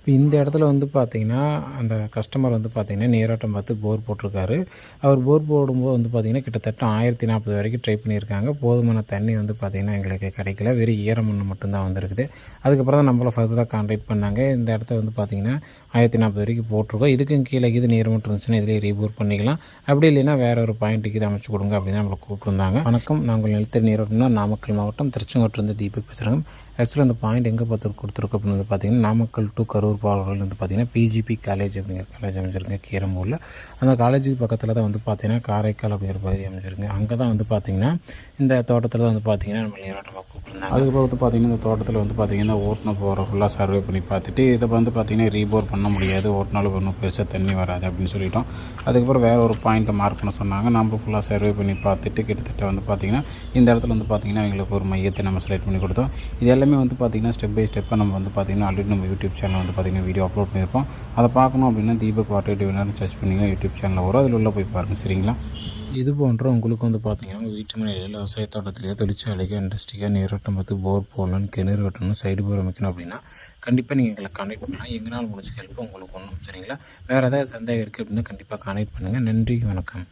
இப்போ இந்த இடத்துல வந்து பார்த்தீங்கன்னா அந்த கஸ்டமர் வந்து பார்த்திங்கன்னா நேராட்டம் பார்த்து போர் போட்டிருக்காரு. அவர் போர் போடும்போது வந்து பார்த்திங்கன்னா கிட்டத்தட்ட ஆயிரத்தி நாற்பது வரைக்கும் ட்ரை பண்ணியிருக்காங்க. போதுமான தண்ணி வந்து பார்த்திங்கன்னா எங்களுக்கு கிடைக்கல. வெறும் ஈரமண்ணு மட்டும்தான் வந்திருக்குது. அதுக்கப்புறம் தான் நம்மளை ஃபர்தராக கான்டாக்ட் பண்ணாங்க. இந்த இடத்த வந்து பார்த்திங்கன்னா ஆயிரத்தி நாற்பது வரைக்கும் போட்டிருக்கோம். இதுக்கும் கீழே இது நீர் மட்டும் இருந்துச்சுன்னா இதிலே ரீபோர் பண்ணிக்கலாம். அப்படி இல்லைன்னா வேறு ஒரு பாயிண்ட்டுக்கு இது அமைச்சு கொடுங்க அப்படின்னு நம்மளை கூப்பிட்டுருந்தாங்க. வணக்கம். நாங்கள் நிலத்தடி நீரோட்டம்னா நாமக்கல் மாவட்டம் திருச்செங்கோட்டிலிருந்து தீபக் பேசுகிறோம் ஆக்சுவலாக அந்த பாயிண்ட் எங்கே பார்த்து கொடுத்துருக்கு அப்படின்னு வந்து பார்த்தீங்கன்னா நாமக்கல் டு கரூர் பாலர்கள் வந்து பார்த்தீங்கன்னா பிஜிபி காலேஜ் அப்படிங்கிற காலேஜ் அமைச்சிருங்க கீரம்பூரில் அந்த காலேஜுக்கு பக்கத்தில் தான் வந்து பார்த்தீங்கன்னா காரைக்கால் அப்படிங்கிற பகுதி அமைச்சிருங்க அங்கே தான் வந்து பார்த்தீங்கன்னா இந்த தோட்டத்தில் வந்து பார்த்தீங்கன்னா நம்ம நீராட்டமாக கூப்பிட்டுருந்தாங்க. அதுக்கப்புறம் வந்து பார்த்தீங்கன்னா இந்த தோட்டத்தில் வந்து பார்த்தீங்கன்னா ஓட்டின போகிற ஃபுல்லாக சர்வே பண்ணி பார்த்துட்டு இதை வந்து பார்த்தீங்கன்னா ரீபோர் பண்ண முடியாது. ஓட்டினாலும் ஒன்றும் பெருசாக தண்ணி வராது அப்படின்னு சொல்லிட்டோம். அதுக்கப்புறம் வேறு ஒரு பாயிண்ட்டை மார்க் பண்ண சொன்னாங்க. நம்ம ஃபுல்லாக சர்வே பண்ணி பார்த்துட்டு கிட்டத்தட்ட வந்து பார்த்தீங்கன்னா இந்த இடத்துல வந்து பார்த்தீங்கன்னா எங்களுக்கு ஒரு மையத்தை நம்ம செலக்ட் பண்ணி கொடுத்தோம். இது எல்லாமே வந்து பார்த்தீங்கன்னா ஸ்டெப் பை ஸ்டெப்பாக நம்ம வந்து பார்த்தீங்கன்னா ஆல்ரெடி நம்ம யூடியூப் சேனல் வந்து பார்த்தீங்கன்னா வீடியோ அப்லோட் பண்ணியிருக்கோம். அதை பார்க்கணும் அப்படின்னா தீபக் வாட்டர் டிவினர் சர்ச் பண்ணிங்கன்னா யூடியூப் சேனலில் வரும். அதில் உள்ள போய் பாருங்கள் சரிங்களா? இது போன்ற உங்களுக்கு வந்து பார்த்திங்கன்னா உங்கள் வீட்டு மனையில் விவசாய தோட்டத்திலேயோ தொழிற்சாலைக்கோ இண்டஸ்ட்ரிக்கோ நீரோட்டம் பார்த்து போர் போடணும் கிணறு வெட்டணும் சைடு போர் அமைக்கணும் அப்படின்னா கண்டிப்பாக நீங்கள் எங்களை கான்டாக்ட் பண்ணலாம் எங்களால் முடிஞ்ச ஹெல்ப் உங்களுக்கு ஒன்றும் சரிங்களா? வேறு ஏதாவது சந்தேகம் இருக்குது அப்படின்னா கண்டிப்பாக கான்டாக்ட் பண்ணுங்கள் நன்றி வணக்கம்.